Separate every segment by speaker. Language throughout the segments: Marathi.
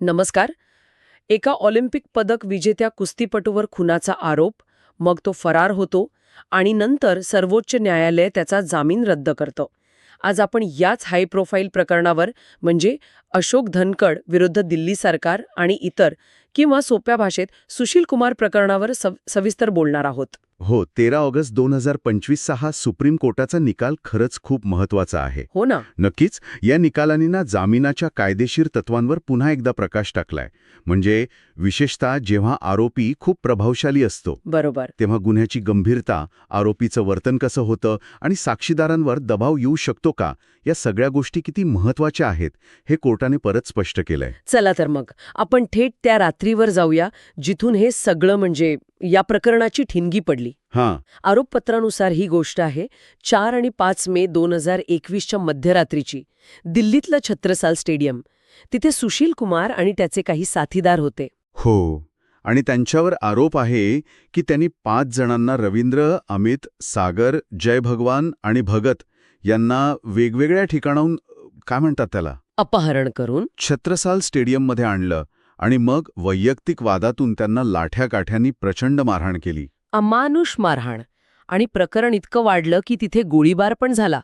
Speaker 1: नमस्कार. एका ऑलिम्पिक पदक विजेत्या कुस्तीपटूवर खुनाचा आरोप मग तो फरार होतो आणि नंतर सर्वोच्च न्यायालय त्याचा जामीन रद्द करतं. आज आपण याच हाय प्रोफाईल प्रकरणावर म्हणजे अशोक धनकड विरुद्ध दिल्ली सरकार आणि इतर किंवा सोप्या भाषेत सुशील कुमार प्रकरणावर सव सविस्तर बोलणार आहोत.
Speaker 2: हो तेरा ऑगस्ट दोन हजार पंचवीसचा हा सुप्रीम कोर्टाचा निकाल खरंच खूप महत्त्वाचा आहे.
Speaker 1: हो ना.
Speaker 2: नक्कीच या निकालांनी ना जामिनाच्या कायदेशीर तत्वांवर पुन्हा एकदा प्रकाश टाकलाय. म्हणजे विशेषतः जेव्हा आरोपी खूप प्रभावशाली असतो
Speaker 1: बरोबर.
Speaker 2: तेव्हा गुन्ह्याची गंभीरता आरोपीचं वर्तन कसं होतं आणि साक्षीदारांवर दबाव येऊ शकतो का या सगळ्या गोष्टी किती महत्त्वाच्या आहेत हे कोर्टाने परत स्पष्ट केलंय.
Speaker 1: चला तर मग आपण थेट त्या रात्रीवर जाऊया जिथून हे सगळं म्हणजे या प्रकरणाची ठिणगी पडली.
Speaker 2: हां.
Speaker 1: आरोपपत्रानुसार ही गोष्ट आहे चार आणि पाच मे दोन हजार एकवीसच्या मध्यरात्रीची दिल्लीतलं छत्रसाल स्टेडियम. तिथे सुशील कुमार आणि त्याचे काही साथीदार होते.
Speaker 2: हो आणि त्यांच्यावर आरोप आहे की त्यांनी पाच जणांना रवींद्र अमित सागर जय भगवान आणि भगत यांना वेगवेगळ्या ठिकाणाहून काय म्हणतात त्याला?
Speaker 1: अपहरण करून.
Speaker 2: छत्रसाल स्टेडियममध्ये आणलं. आणि मग वैयक्तिक वादातून त्यांना लाठ्या काठ्यांनी प्रचंड मारहाण केली.
Speaker 1: अमानुष मारहाण. आणि प्रकरण इतकं वाढलं की तिथे गोळीबार पण झाला.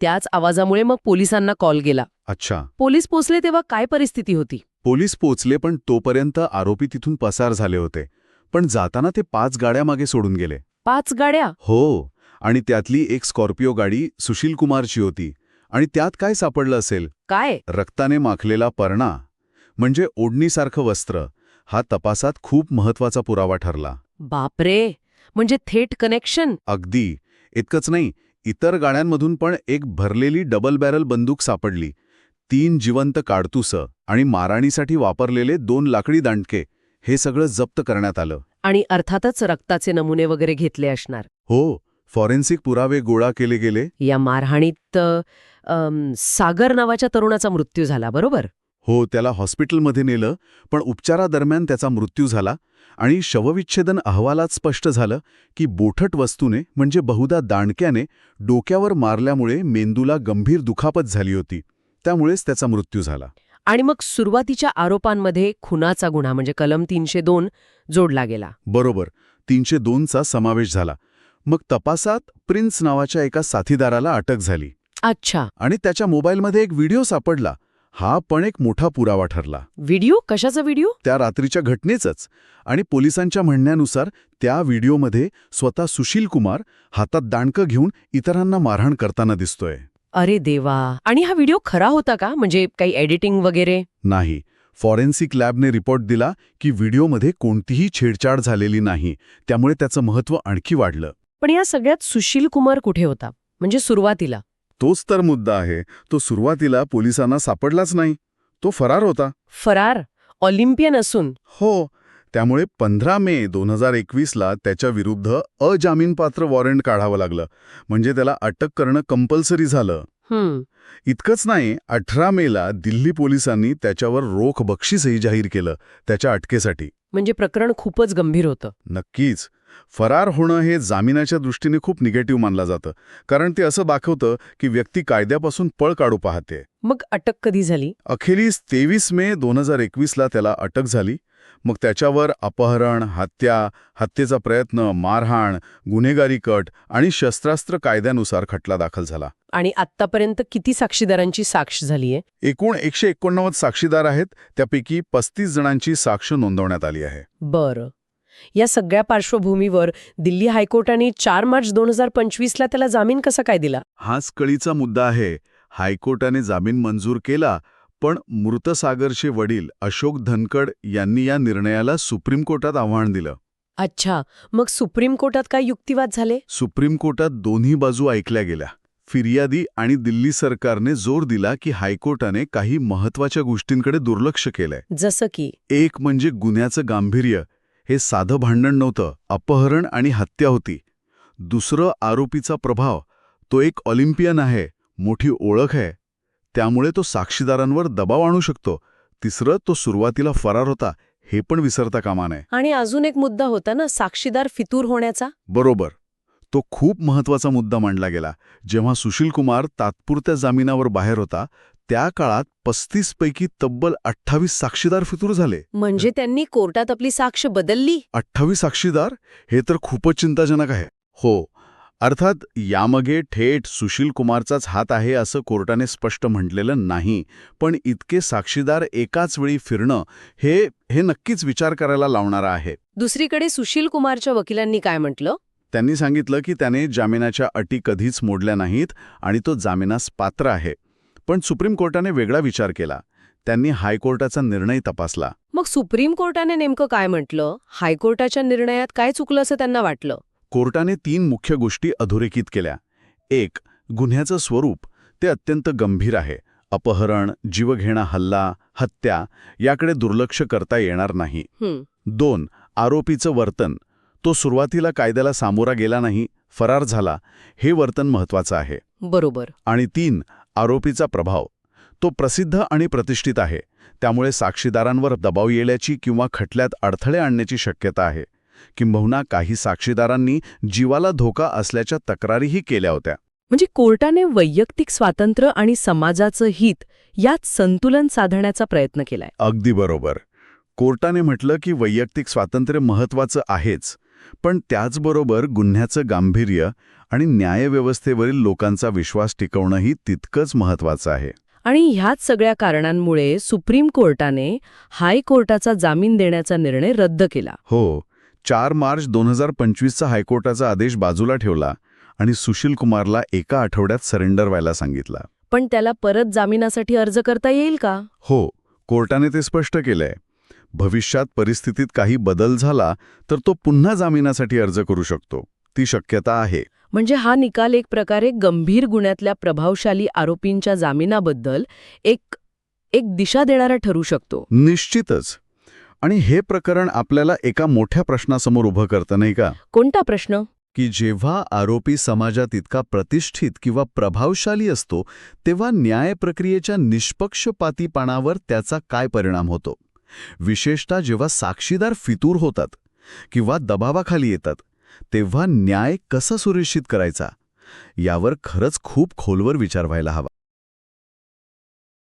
Speaker 1: त्याच आवाजामुळे मग पोलिसांना कॉल गेला.
Speaker 2: अच्छा.
Speaker 1: पोलीस पोचले तेव्हा काय परिस्थिती होती?
Speaker 2: पोलीस पोचले पण तोपर्यंत आरोपी तिथून पसार झाले होते. पण जाताना ते पाच गाड्या मागे सोडून गेले.
Speaker 1: पाच गाड्या?
Speaker 2: हो. आणि त्यातली एक स्कॉर्पिओ गाडी सुशील कुमारची होती. आणि त्यात काय सापडलं असेल?
Speaker 1: काय?
Speaker 2: रक्ताने माखलेला पर्णा. म्हणजे ओढणीसारखं वस्त्र हा तपासात खूप महत्त्वाचा पुरावा ठरला.
Speaker 1: बापरे! म्हणजे थेट कनेक्शन?
Speaker 2: अगदी. इतकंच नाही इतर गाड्यांमधून पण एक भरलेली डबल बॅरल बंदूक सापडली. तीन जिवंत काडतुसं आणि माराणीसाठी वापरलेले दोन लाकडी दांडके हे सगळं जप्त करण्यात आलं.
Speaker 1: आणि अर्थातच रक्ताचे नमुने वगैरे घेतले असणार.
Speaker 2: हो फॉरेन्सिक पुरावे गोळा केले गेले.
Speaker 1: या मारहाणीत सागर नावाच्या तरुणाचा मृत्यू झाला बरोबर?
Speaker 2: हो त्याला हॉस्पिटलमध्ये नेलं पण उपचारादरम्यान त्याचा मृत्यू झाला आणि शवविच्छेदन अहवालात स्पष्ट झालं की बोठट वस्तूने म्हणजे बहुधा दांडक्याने डोक्यावर मारल्यामुळे मेंदूला गंभीर दुखापत झाली होती. त्यामुळेच त्याचा मृत्यू झाला.
Speaker 1: आणि मग सुरुवातीच्या आरोपांमध्ये खुनाचा गुन्हा म्हणजे कलम तीनशे दोन जोडला गेला.
Speaker 2: बरोबर तीनशे दोनचा समावेश झाला. मग तपासात प्रिन्स नावाच्या एका साथीदाराला अटक झाली.
Speaker 1: अच्छा.
Speaker 2: आणि त्याच्या मोबाईलमध्ये एक व्हिडिओ सापडला. हा पण एक मोठा पुरावा ठरला.
Speaker 1: व्हिडिओ? कशाचा व्हिडिओ?
Speaker 2: त्या रात्रीच्या घटनेचंच. आणि पोलिसांच्या म्हणण्यानुसार त्या व्हिडिओमध्ये स्वतः सुशील कुमार हातात दांडकं घेऊन इतरांना मारहाण करताना दिसतोय.
Speaker 1: अरे देवा! आणि हा व्हिडिओ खरा होता का? म्हणजे काही एडिटिंग वगैरे?
Speaker 2: नाही. फॉरेन्सिक लॅबने रिपोर्ट दिला की व्हिडिओमध्ये कोणतीही छेडछाड झालेली नाही. त्यामुळे त्याचं महत्त्व आणखी वाढलं.
Speaker 1: पण या सगळ्यात सुशील कुमार कुठे होता? म्हणजे सुरुवातीला.
Speaker 2: तोच तर मुद्दा आहे. तो सुरुवातीला पोलिसांना सापडलाच नाही. तो फरार होता.
Speaker 1: फरार? ऑलिम्पियन असून?
Speaker 2: हो. त्यामुळे पंधरा मे दोन हजार एकवीसला त्याच्या विरुद्ध अजामीनपात्र वॉरंट काढावं लागलं. म्हणजे त्याला अटक करणं कंपल्सरी झालं. इतकंच नाही अठरा मेला दिल्ली पोलिसांनी त्याच्यावर रोख बक्षीसही जाहीर केलं त्याच्या अटकेसाठी.
Speaker 1: म्हणजे प्रकरण खूपच गंभीर होतं.
Speaker 2: नक्कीच. फरार होणं हे जामिनाच्या दृष्टीने खूप निगेटिव्ह मानलं जातं. कारण ते असं दाखवतं की व्यक्ती कायद्यापासून पळ काढू पाहते.
Speaker 1: मग अटक कधी झाली?
Speaker 2: अखेरीस तेवीस मे दोन हजार एकवीसला त्याला अटक झाली. मग त्याच्यावर अपहरण हत्या हत्येचा प्रयत्न मारहाण गुन्हेगारी कट आणि शस्त्रास्त्र कायद्यानुसार खटला दाखल झाला.
Speaker 1: आणि आत्तापर्यंत किती साक्षीदारांची साक्ष झालीये?
Speaker 2: एकूण एकशे एकोणनव्वद साक्षीदार आहेत. त्यापैकी पस्तीस जणांची साक्ष नोंदवण्यात आली आहे.
Speaker 1: बरं. या सगळ्या पार्श्वभूमीवर दिल्ली हायकोर्टाने चार मार्च दोन हजार पंचवीसला त्याला जामीन कसा काय दिला?
Speaker 2: हाच कळीचा मुद्दा आहे. हायकोर्टाने जामीन मंजूर केला पण मृत सागरचे वडील अशोक धनकड यांनी या निर्णयाला सुप्रीम कोर्टात आव्हान दिलं.
Speaker 1: अच्छा मग सुप्रीम कोर्टात काय युक्तिवाद झाले?
Speaker 2: सुप्रीम कोर्टात दोन्ही बाजू ऐकल्या गेल्या. फिर्यादी आणि दिल्ली सरकारने जोर दिला की हायकोर्टाने काही महत्त्वाच्या गोष्टींकडे दुर्लक्ष केलंय.
Speaker 1: जसं की?
Speaker 2: एक म्हणजे गुन्ह्याचं गांभीर्य हे साधं भांडण नव्हतं अपहरण आणि हत्या होती. दुसरं आरोपीचा प्रभाव तो एक ऑलिम्पियन आहे मोठी ओळख आहे. त्यामुळे तो साक्षीदारांवर दबाव आणू शकतो. तिसरं तो सुरुवातीला फरार होता हे पण विसरता कामा नये
Speaker 1: आणि अजून एक मुद्दा होता ना साक्षीदार फितूर होण्याचा?
Speaker 2: बरोबर. तो खूप महत्त्वाचा मुद्दा मांडला गेला. जेव्हा सुशील कुमार तात्पुरत्या जामिनावर बाहेर होता त्या काळात पस्तीस पैकी तब्बल अठ्ठावीस साक्षीदार फितूर झाले.
Speaker 1: म्हणजे त्यांनी कोर्टात आपली साक्ष बदलली?
Speaker 2: अठ्ठावीस साक्षीदार हे तर खूपच चिंताजनक आहे. हो अर्थात यामागे थेट सुशील कुमारचाच हात आहे असं कोर्टाने स्पष्ट म्हटलेलं नाही पण इतके साक्षीदार एकाच वेळी फिरणं हे हे नक्कीच विचार करायला लावणारं आहे.
Speaker 1: दुसरीकडे सुशील कुमारच्या वकिलांनी काय म्हटलं?
Speaker 2: त्यांनी सांगितलं की त्याने जामिनाच्या अटी कधीच मोडल्या नाहीत आणि तो जामिनास पात्र आहे. पण सुप्रीम कोर्टाने वेगळा विचार केला. त्यांनी हायकोर्टाचा निर्णय तपासला.
Speaker 1: मग सुप्रीम कोर्टाने नेमकं काय म्हटलं? हायकोर्टाच्या निर्णयात काय चुकलं असं त्यांना वाटलं?
Speaker 2: कोर्टाने तीन मुख्य गोष्टी अधोरेखित केल्या. एक गुन्ह्याचं स्वरूप. ते अत्यंत गंभीर आहे. अपहरण जीवघेणा हल्ला हत्या याकडे दुर्लक्ष करता येणार नाही. दोन आरोपीचं वर्तन. तो सुरुवातीला कायद्याला सामोरा गेला नाही फरार झाला. हे वर्तन महत्वाचं आहे.
Speaker 1: बरोबर.
Speaker 2: आणि तीन आरोपीचा प्रभाव. तो प्रसिद्ध आणि प्रतिष्ठित आहे. त्यामुळे साक्षीदारांवर दबाव येण्याची किंवा खटल्यात अडथळे आणण्याची शक्यता आहे. किंबहुना काही साक्षीदारांनी जीवाला धोका असल्याच्या तक्रारीही केल्या होत्या.
Speaker 1: म्हणजे कोर्टाने वैयक्तिक स्वातंत्र्य आणि समाजाचं हित यात संतुलन साधण्याचा प्रयत्न केलाय.
Speaker 2: अगदी बरोबर. कोर्टाने म्हटलं की वैयक्तिक स्वातंत्र्य महत्वाचं आहेच. पण त्याचबरोबर गुन्ह्याचं गांभीर्य आणि न्यायव्यवस्थेवरील लोकांचा विश्वास टिकवणंही तितकंच महत्वाचं आहे.
Speaker 1: आणि ह्याच सगळ्या कारणांमुळे सुप्रीम कोर्टाने हायकोर्टाचा जामीन देण्याचा निर्णय रद्द केला.
Speaker 2: हो चार मार्च दोन हजार पंचवीसचा हायकोर्टाचा आदेश बाजूला ठेवला आणि सुशील कुमारला एका आठवड्यात सरेंडर व्हायला सांगितला.
Speaker 1: पण त्याला परत जामिनासाठी अर्ज करता येईल का?
Speaker 2: हो कोर्टाने ते स्पष्ट केलंय. भविष्यात परिस्थितीत काही बदल झाला तर तो पुन्हा जामिनासाठी अर्ज करू शकतो. ती शक्यता आहे.
Speaker 1: म्हणजे हा निकाल एक प्रकारे गंभीर गुन्ह्यातल्या प्रभावशाली आरोपींच्या जामिनाबद्दल एक एक दिशा देणारा ठरू शकतो.
Speaker 2: निश्चितच. आणि हे प्रकरण आपल्याला एका मोठ्या प्रश्नासमोर उभं करतं नाही का?
Speaker 1: कोणता प्रश्न?
Speaker 2: की जेव्हा आरोपी समाजात इतका प्रतिष्ठित किंवा प्रभावशाली असतो तेव्हा न्याय प्रक्रियेच्या निष्पक्षपातीपणावर त्याचा काय परिणाम होतो? विशेषतः जेव्हा साक्षीदार फितूर होतात किंवा दबावाखाली येतात तेव्हा न्याय कसा सुनिश्चित करायचा? यावर खरंच खूप खोलवर विचार व्हायला हवा.